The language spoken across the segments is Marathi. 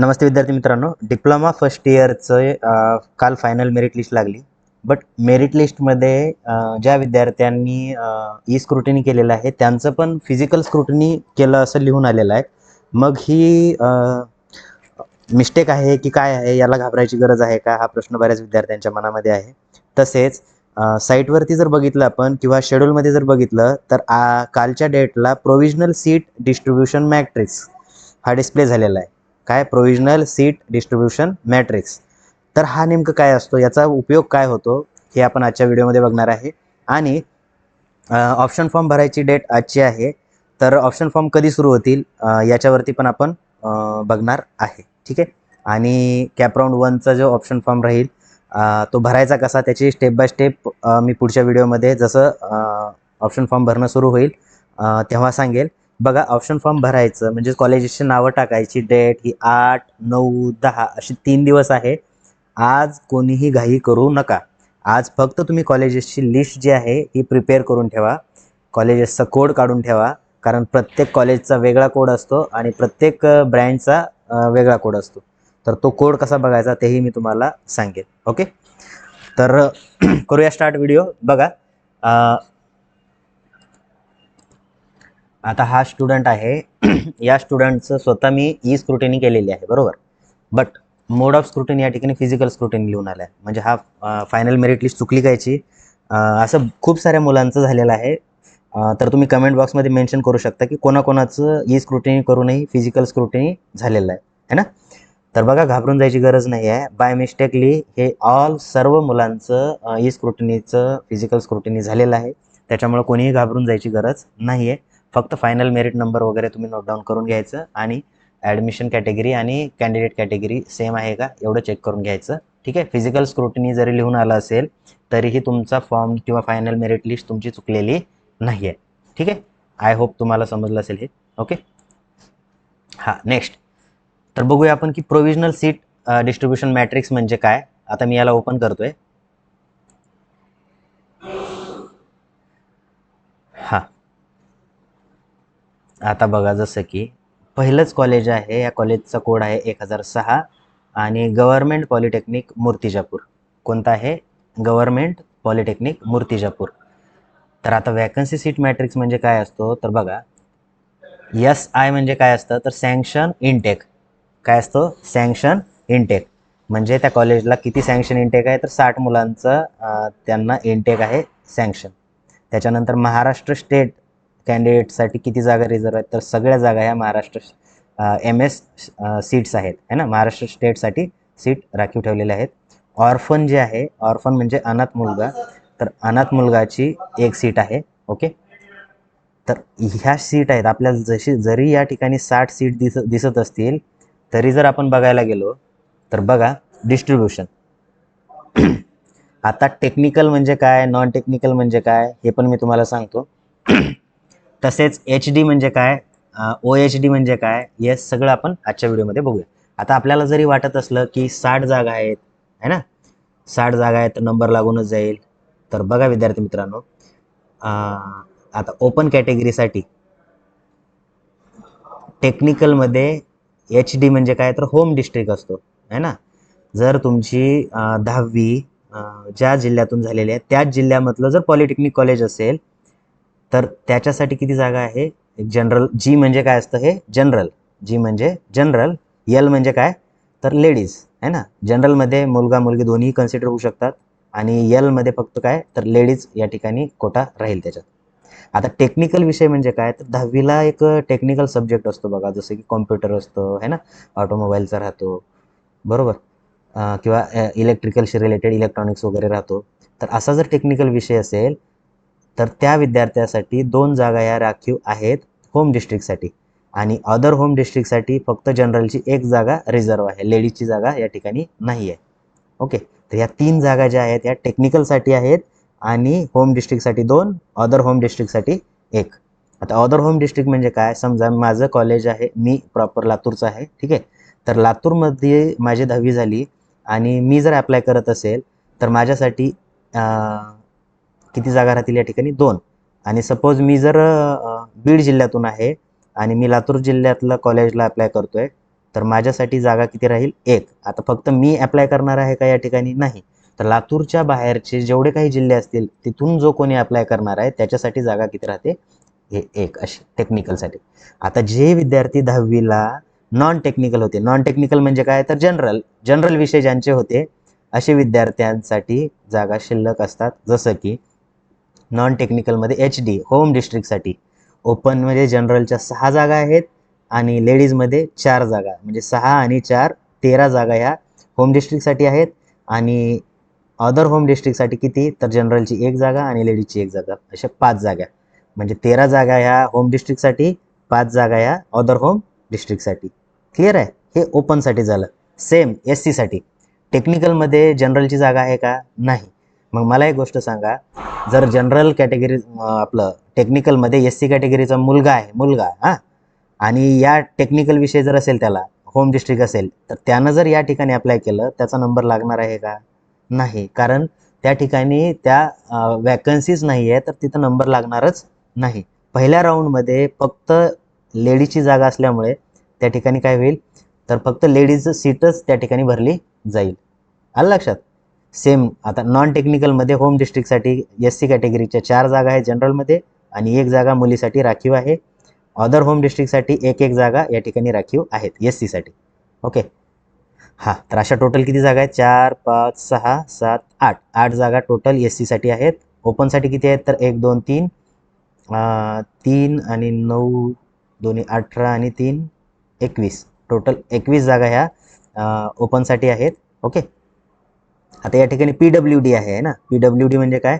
नमस्ते विद्यार्थी मित्रांनो. डिप्लोमा फर्स्ट इयरचं काल फायनल मेरिट लिस्ट लागली. बट मेरिट लिस्टमध्ये ज्या विद्यार्थ्यांनी ई स्क्रुटिनी केलेलं आहे त्यांचं पण फिजिकल स्क्रुटिनी केलं असं लिहून आलेलं आहे. मग ही मिस्टेक आहे की काय आहे याला घाबरायची गरज आहे का? हा प्रश्न बऱ्याच विद्यार्थ्यांच्या मनामध्ये आहे. तसेच साईटवरती जर बघितलं आपण किंवा शेड्यूलमध्ये जर बघितलं तर आ कालच्या डेटला प्रोविजनल सीट डिस्ट्रीब्युशन मॅट्रिक्स हा डिस्प्ले झालेला आहे. काय प्रोविजनल सीट डिस्ट्रीब्युशन मॅट्रिक्स तर हा नेमकं काय असतो? याचा उपयोग काय होतो? हे आपण आजच्या व्हिडिओमध्ये बघणार आहे. आणि ऑप्शन फॉर्म भरायची डेट आजची आहे. तर ऑप्शन फॉर्म कधी सुरू होतील? याच्यावरती पण आपण बघणार आहे. ठीक आहे? आणि कॅपराऊंड वनचा जो ऑप्शन फॉर्म राहील तो भरायचा कसा? त्याची स्टेप बाय स्टेप मी पुढच्या व्हिडिओमध्ये जसं ऑप्शन फॉर्म भरणं सुरू होईल तेव्हा सांगेल. बघा ऑप्शन फॉर्म भरायचं म्हणजे कॉलेजेसची नावं टाकायची डेट ही आठ नऊ दहा अशी तीन दिवस आहे. आज कोणीही घाई करू नका. आज फक्त तुम्ही कॉलेजेसची लिस्ट जी आहे ही प्रिपेअर करून ठेवा. कॉलेजेसचा कोड काढून ठेवा कारण प्रत्येक कॉलेजचा वेगळा कोड असतो आणि प्रत्येक ब्रँडचा वेगळा कोड असतो. तर तो कोड कसा बघायचा तेही मी तुम्हाला सांगेन. ओके तर करूया स्टार्ट व्हिडिओ बघा आता हा स्टुडंट आहे. या स्टुडंटचं स्वतः मी e ई स्क्रुटिनी केलेली आहे बरोबर? बट मोड ऑफ स्क्रुटिनी या ठिकाणी फिजिकल स्क्रुटिनी लिहून आला आहे म्हणजे हा फायनल मेरिट लिस्ट चुकली कायची असं खूप साऱ्या मुलांचं झालेलं आहे. तर तुम्ही कमेंट बॉक्समध्ये मेन्शन करू शकता की कोणाकोणाचं e ई स्क्रुटिनी करूनही फिजिकल स्क्रुटिनी झालेलं आहे. है ना? तर बघा घाबरून जायची गरज नाही आहे. बाय मिस्टेकली हे ऑल सर्व मुलांचं ई स्क्रुटिनीचं फिजिकल स्क्रुटिनी झालेलं आहे. त्याच्यामुळे कोणीही घाबरून जायची गरज नाही आहे फक्त फायनल मेरिट नंबर वगैरे तुम्ही नोट डाऊन करून घ्यायचं आणि ॲडमिशन कॅटेगरी आणि कॅन्डिडेट कॅटेगरी सेम आहे का एवढं चेक करून घ्यायचं. ठीक आहे? फिजिकल स्क्रुटनी जरी लिहून आलं असेल तरीही तुमचा फॉर्म किंवा फायनल मेरिट लिस्ट तुमची चुकलेली नाही आहे ठीक आहे? आय होप तुम्हाला समजलं असेल हे. ओके हां नेक्स्ट तर बघूया आपण की प्रोविजनल सीट डिस्ट्रीब्युशन मॅट्रिक्स म्हणजे काय? आता मी याला ओपन करतोय. आता बघा जसं की पहिलंच कॉलेज आहे या कॉलेजचा कोड आहे एक हजार सहा आणि गव्हर्मेंट पॉलिटेक्निक मूर्तिजापूर. कोणता आहे? Government polytechnic Murtijapur. तर आता वॅकन्सी सीट मॅट्रिक्स म्हणजे काय असतो? तर बघा एस आय म्हणजे काय असतं? तर सँक्शन इनटेक काय असतो? सँक्शन इनटेक म्हणजे त्या कॉलेजला किती सँक्शन इनटेक आहे? तर साठ मुलांचं त्यांना इनटेक आहे सँक्शन त्याच्यानंतर महाराष्ट्र स्टेट कॅन्डिडेटसाठी किती जागा रिझर्व आहेत? तर सगळ्या जागा ह्या महाराष्ट्र एम एस सीट्स आहेत है ना? महाराष्ट्र स्टेटसाठी सीट राखीव ठेवलेल्या आहेत. ऑर्फन जे आहे ऑर्फन म्हणजे अनाथ मुलगा. तर अनाथ मुलगाची एक सीट आहे ओके तर ह्या सीट आहेत. आपल्याला जशी जरी या ठिकाणी साठ सीट दिस दिसत असतील तरी जर आपण बघायला गेलो तर बघा डिस्ट्रीब्युशन आता टेक्निकल म्हणजे काय? नॉन टेक्निकल म्हणजे काय? हे पण मी तुम्हाला सांगतो. तसेच एच डी म्हणजे काय? ओ एच डी म्हणजे काय? हे सगळं आपण आजच्या व्हिडिओमध्ये बघूया. आता आपल्याला जरी वाटत असलं की साठ जागा आहेत है ना? साठ जागा आहेत नंबर लागूनच जाईल. तर बघा विद्यार्थी मित्रांनो आता ओपन कॅटेगरीसाठी टेक्निकलमध्ये एच डी म्हणजे काय? तर होम डिस्ट्रिक्ट असतो है ना? जर तुमची दहावी ज्या जिल्ह्यातून झालेली आहे त्याच जिल्ह्यामधलं जर पॉलिटेक्निक कॉलेज असेल तर त्याच्यासाठी किती जागा आहे? जनरल जी म्हणजे काय असतं हे? जनरल जी म्हणजे जनरल यल म्हणजे काय? तर लेडीज आहे ना? जनरलमध्ये मुलगा मुलगी दोन्ही कन्सिडर होऊ शकतात. आणि यलमध्ये फक्त काय? तर लेडीज या ठिकाणी कोटा राहील त्याच्यात. आता टेक्निकल विषय म्हणजे काय? तर दहावीला एक टेक्निकल सब्जेक्ट असतो बघा. जसं की कॉम्प्युटर असतो. है ना? ऑटोमोबाईलचा राहतो. बरोबर? किंवा इलेक्ट्रिकलशी रिलेटेड इलेक्ट्रॉनिक्स वगैरे राहतो. तर असा जर टेक्निकल विषय असेल तर त्या विद्यार्थ्यासाठी दोन जागा या राखीव आहेत होम डिस्ट्रिक्टसाठी आणि अदर होम डिस्ट्रिक्टसाठी फक्त जनरलची एक जागा रिझर्व आहे. लेडीजची जागा या ठिकाणी नाही आहे. ओके तर या तीन जागा ज्या आहेत या टेक्निकलसाठी आहेत आणि होम डिस्ट्रिक्टसाठी दोन अदर होम डिस्ट्रिक्टसाठी एक. आता अदर होम डिस्ट्रिक्ट म्हणजे काय? समजा माझं कॉलेज आहे मी प्रॉपर लातूरचं आहे. ठीक आहे? तर लातूरमध्ये माझी दहावी झाली आणि मी जर अप्लाय करत असेल तर माझ्यासाठी किती जागा राहतील या ठिकाणी? दोन. आणि सपोज मी जर बीड जिल्ह्यातून आहे आणि मी लातूर जिल्ह्यातलं कॉलेजला अप्लाय करतोय तर माझ्यासाठी जागा किती राहील? एक. आता फक्त मी अप्लाय करणार आहे का या ठिकाणी? नाही. तर लातूरच्या बाहेरचे जेवढे काही जिल्हे असतील तिथून जो कोणी अप्लाय करणार आहे त्याच्यासाठी जागा किती राहते? हे एक अशी टेक्निकलसाठी आता जे विद्यार्थी दहावीला नॉन टेक्निकल होते. नॉन टेक्निकल म्हणजे काय? तर जनरल जनरल विषय ज्यांचे होते असे विद्यार्थ्यांसाठी जागा शिल्लक असतात. जसं की नॉन टेक्निकलमध्ये एच डी होम डिस्ट्रिक्टसाठी ओपनमध्ये जनरलच्या सहा जागा आहेत आणि लेडीजमध्ये चार जागा. म्हणजे सहा आणि चार तेरा जागा ह्या होम डिस्ट्रिक्टसाठी आहेत. आणि अदर होम डिस्ट्रिक्टसाठी किती? तर जनरलची एक जागा आणि लेडीजची एक जागा. अशा पाच जागा. म्हणजे तेरा जागा ह्या होम डिस्ट्रिक्टसाठी पाच जागा ह्या अदर होम डिस्ट्रिक्टसाठी क्लिअर आहे? हे ओपनसाठी झालं. सेम एस सीसाठी टेक्निकलमध्ये जनरलची जागा आहे का? नाही. मग मला एक गोष्ट सांगा. जर जनरल कॅटेगरी आपलं टेक्निकलमध्ये एस सी कॅटेगरीचा मुलगा आहे मुलगा हां? आणि या टेक्निकल विषय जर असेल त्याला होम डिस्ट्रिक्ट असेल तर त्यानं जर या ठिकाणी अप्लाय केलं त्याचा नंबर लागणार आहे का? नाही. कारण त्या ठिकाणी त्या वॅकन्सीज नाही आहे तर तिथं नंबर लागणारच नाही. पहिल्या राऊंडमध्ये फक्त लेडीजची जागा असल्यामुळे त्या ठिकाणी काय होईल? तर फक्त लेडीज सीटच त्या ठिकाणी भरली जाईल. आलं लक्षात? सेम आता नॉन टेक्निकलमध्ये होम डिस्ट्रिक्टसाठी एस सी कॅटेगरीच्या चार जागा आहे जनरलमध्ये आणि एक जागा मुलीसाठी राखीव आहे. अदर होम डिस्ट्रिक्टसाठी एक एक जागा या ठिकाणी राखीव आहेत एस सीसाठी ओके हां तर अशा टोटल किती जागा आहेत? चार पाच सहा सात आठ. आठ जागा टोटल एस सीसाठी आहेत. ओपनसाठी किती आहेत? तर एक दोन तीन. तीन आणि नऊ दोन्ही अठरा आणि तीन एकवीस. टोटल एकवीस जागा ह्या ओपनसाठी आहेत. ओके आता या ठिकाणी पी डब्ल्यू डी आहे ना? पी डब्ल्यू डी म्हणजे काय?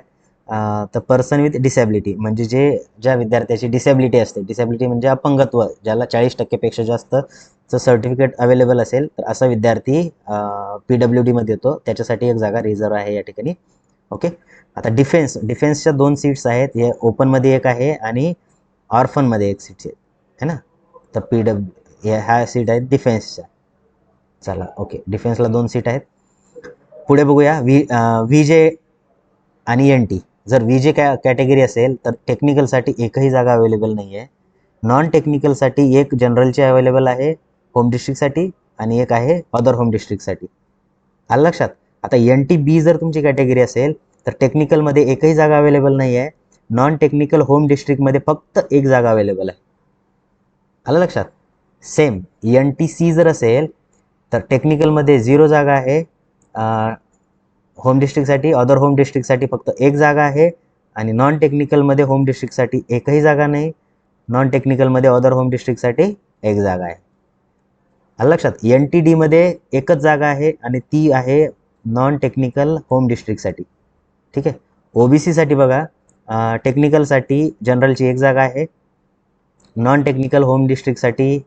तर पर्सन विथ डिसॅबिलिटी म्हणजे जे ज्या विद्यार्थ्याची डिसॅबिलिटी असते. डिसॅबिलिटी म्हणजे अपंगत्व ज्याला चाळीस टक्केपेक्षा जास्तचं सर्टिफिकेट अवेलेबल असेल तर असा विद्यार्थी पी डब्ल्यू डीमध्ये येतो. त्याच्यासाठी एक जागा रिझर्व आहे या ठिकाणी. ओके? आता डिफेन्स डिफेन्सच्या दोन सीट्स आहेत. हे ओपनमध्ये एक आहे आणि ऑर्फनमध्ये एक सीट्स आहेत है ना? तर पी डब्ल्यू ह्या सीट आहेत डिफेन्सच्या चला ओके. डिफेन्सला दोन सीट आहेत. पुढे बघूया. व्ही व्ही जे आणि एन टी. जर व्ही जे कॅ कॅटेगरी असेल तर टेक्निकलसाठी एकही जागा अवेलेबल नाही आहे नॉन टेक्निकलसाठी एक जनरलची अवेलेबल आहे होम डिस्ट्रिक्टसाठी आणि एक आहे अदर होम डिस्ट्रिक्टसाठी आलं लक्षात? आता एन टी बी जर तुमची कॅटेगरी असेल तर टेक्निकलमध्ये एकही जागा अवेलेबल नाही आहे नॉन टेक्निकल होम डिस्ट्रिक्टमध्ये फक्त एक जागा अवेलेबल आहे. आलं लक्षात? सेम एन टी सी जर असेल तर टेक्निकलमध्ये झिरो जागा आहे. होम डिस्ट्रिक्टसाठी अदर होम डिस्ट्रिक्टसाठी फक्त एक जागा आहे आणि नॉन टेक्निकलमध्ये होम डिस्ट्रिक्टसाठी एकही जागा नाही. नॉन टेक्निकलमध्ये अदर होम डिस्ट्रिक्टसाठी एक जागा आहे. आलं लक्षात एन टी डीमध्ये एकच जागा आहे आणि ती आहे नॉन टेक्निकल होम डिस्ट्रिक्टसाठी ठीक आहे? ओ बी सीसाठी बघा टेक्निकलसाठी जनरलची एक जागा आहे. नॉन टेक्निकल होम डिस्ट्रिक्टसाठी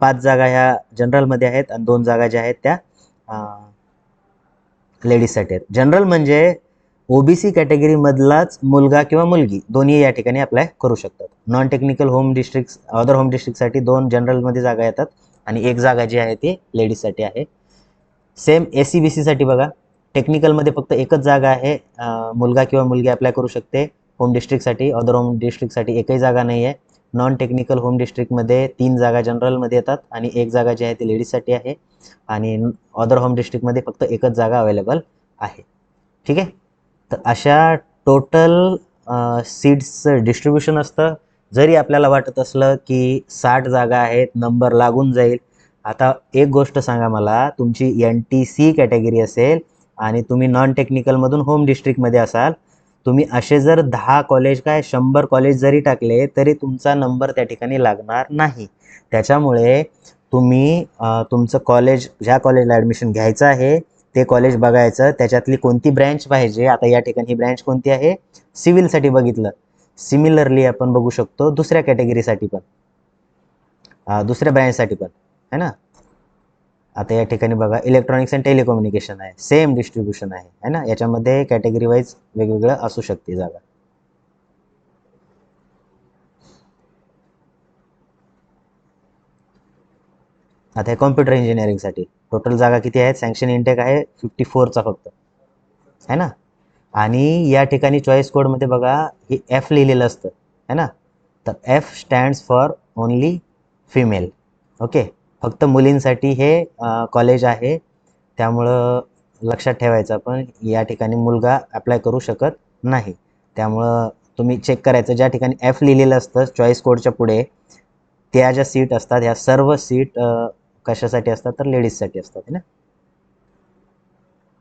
पाच जागा ह्या जनरलमध्ये आहेत आणि दोन जागा ज्या आहेत त्या लेडीजसाठी आहेत. जनरल म्हणजे ओबीसी कॅटेगरीमधलाच मुलगा किंवा मुलगी दोन्ही या ठिकाणी अप्लाय करू शकतात. Non technical home district other home डिस्ट्रिक्टसाठी दोन जनरलमध्ये जागा येतात आणि एक जागा जी आहे ती लेडीजसाठी आहे. सेम ए सी बी सीसाठी बघा टेक्निकलमध्ये फक्त एकच जागा आहे मुलगा किंवा मुलगी अप्लाय करू शकते. होम डिस्ट्रिक्टसाठी अदर होम डिस्ट्रिक्टसाठी एकही जागा नाही आहे नॉन टेक्निकल होम डिस्ट्रिक्टमध्ये तीन जागा जनरलमध्ये येतात आणि एक जागा जी आहे ती लेडीजसाठी आहे. आणि अदर होम डिस्ट्रिक्टमध्ये फक्त एकच जागा अवेलेबल आहे. ठीक आहे? तर अशा टोटल सीट्सचं डिस्ट्रीब्युशन असतं. जरी आपल्याला वाटत असलं की साठ जागा आहेत नंबर लागून जाईल. आता एक गोष्ट सांगा मला तुमची एन टी सी कॅटेगरी असेल आणि तुम्ही नॉन टेक्निकलमधून होम डिस्ट्रिक्टमध्ये असाल तुम्ही असे जर दहा कॉलेज काय शंभर कॉलेज जरी टाकले तरी तुमचा नंबर त्या ठिकाणी लागणार नाही. त्याच्यामुळे तुम्ही तुमचं कॉलेज ज्या कॉलेजला ॲडमिशन घ्यायचं आहे ते कॉलेज बघायचं. त्याच्यातली कोणती ब्रँच पाहिजे? आता या ठिकाणी ही ब्रँच कोणती आहे? सिव्हिलसाठी बघितलं. सिमिलरली आपण बघू शकतो दुसऱ्या कॅटेगरीसाठी पण. दुसऱ्या ब्रँचसाठी पण. है ना? आता या ठिकाणी बघा इलेक्ट्रॉनिक्स अँड टेलिकम्युनिकेशन आहे. सेम डिस्ट्रीब्युशन आहे है ना? याच्यामध्ये कॅटेगरी वाईज वेगवेगळं असू शकते जागा. आता हे कॉम्प्युटर इंजिनिअरिंगसाठी टोटल जागा किती आहेत? सँक्शन इंटेक आहे फिफ्टी फोरचा फक्त. है ना? आणि या ठिकाणी चॉईस कोडमध्ये बघा हे एफ लिहिलेलं असतं है ना? तर F stands for only female okay फक्त मुलींसाठी हे कॉलेज आहे. त्यामुळं लक्षात ठेवायचं पण या ठिकाणी मुलगा अप्लाय करू शकत नाही. त्यामुळं तुम्ही चेक करायचं ज्या ठिकाणी एफ लिहिलेलं असतं चॉईस कोडच्या पुढे त्या ज्या सीट असतात ह्या सर्व सीट कशासाठी असतात तर लेडीजसाठी असतात है ना?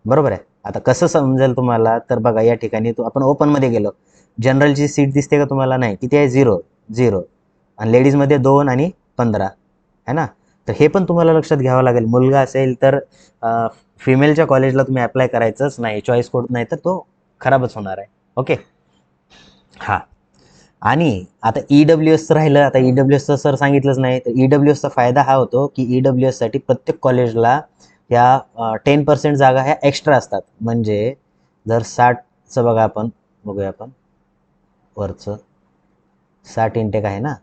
बरोबर आहे? आता कसं समजेल तुम्हाला? तर बघा या ठिकाणी तू आपण ओपनमध्ये गेलो. जनरलची सीट दिसते का तुम्हाला? नाही. किती आहे? झिरो झिरो आणि लेडीजमध्ये दोन आणि पंधरा. है ना? तर हे पण तुम्हाला लक्षात घ्यावं लागेल. मुलगा असेल तर फिमेलच्या कॉलेजला तुम्ही अप्लाय करायचंच नाही. चॉईस कोड नाही तर तो खराबच होणार आहे. ओके हां. आणि आता ई डब्ल्यू एसचं राहिलं. आता ई डब्ल्यू एसचं सर सांगितलंच नाही. तर ई डब्ल्यू एसचा फायदा हा होतो की ई डब्ल्यू एससाठी प्रत्येक कॉलेजला ह्या टेन पर्सेंट जागा ह्या एक्स्ट्रा असतात. म्हणजे जर साठचं बघा आपण. बघूया आपण. वरचं. साठ इंटेक आहे ना?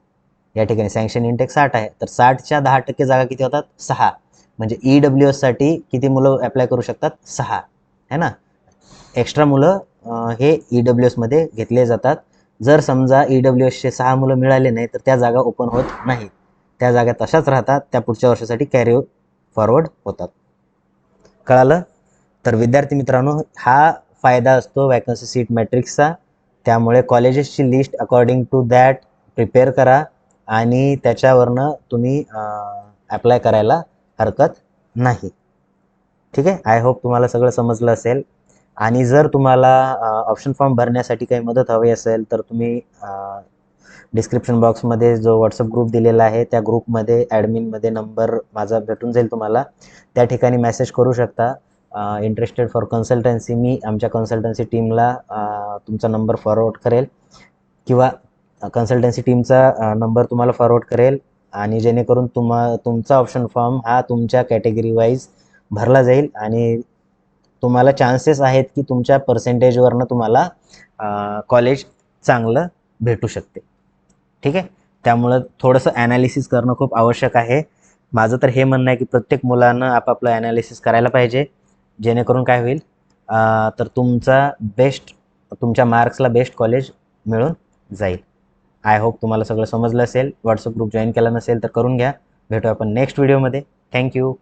या ठिकाणी सँक्शन इंटेक साठ आहे. तर साठच्या दहा टक्के जागा किती होतात? सहा. म्हणजे ई डब्ल्यू एससाठी किती मुलं अप्लाय करू शकतात? सहा. है ना? एक्स्ट्रा मुलं हे ई डब्ल्यू एसमध्ये घेतले जातात. जर समजा ई डब्ल्यू एसचे सहा मुलं मिळाले नाही तर त्या जागा ओपन होत नाहीत. त्या जागा तशाच राहतात. त्या पुढच्या वर्षासाठी कॅरी फॉरवर्ड होतात. कळालं? तर विद्यार्थी मित्रांनो हा फायदा असतो वॅकन्सी सीट मॅट्रिक्सचा त्यामुळे कॉलेजेसची list according to that prepare करा. आणि त्याच्यावरनं तुम्ही अप्लाय करायला हरकत नाही. ठीक आहे? आय होप तुम्हाला सगळं समजलं असेल. आणि जर तुम्हाला ऑप्शन फॉर्म भरण्यासाठी काही मदत हवी असेल तर तुम्ही डिस्क्रिप्शन बॉक्समध्ये जो व्हॉट्सअप ग्रुप दिलेला आहे त्या ग्रुपमध्ये ॲडमिनमध्ये नंबर माझा भेटून जाईल तुम्हाला. त्या ठिकाणी मेसेज करू शकता. इंटरेस्टेड फॉर कन्सल्टन्सी मी आमच्या कन्सल्टन्सी टीमला तुमचा नंबर फॉरवर्ड करेल. किंवा कन्सल्टन्सी टीमचा नंबर तुम्हाला फॉरवर्ड करेल आणि जेणेकरून तुम्हा तुमचा ऑप्शन फॉर्म हा तुमच्या कॅटेगरी वाईज भरला जाईल आणि तुम्हाला चान्सेस आहेत की तुमच्या पर्सेंटेजवरनं तुम्हाला कॉलेज चांगलं भेटू शकते. ठीक आहे? त्यामुळं थोडंसं ॲनालिसिस करणं खूप आवश्यक आहे. माझं तर हे म्हणणं आहे की प्रत्येक मुलानं आपापलं ॲनालिसिस करायला पाहिजे. जेणेकरून काय होईल तर तुमचा बेस्ट तुमच्या मार्क्सला बेस्ट कॉलेज मिळून जाईल. आय होप तुम्हाला सगळं समजलं असेल. व्हॉट्सअप ग्रुप जॉईन केला नसेल तर करून घ्या. भेटू आपण नेक्स्ट व्हिडिओमध्ये थँक्यू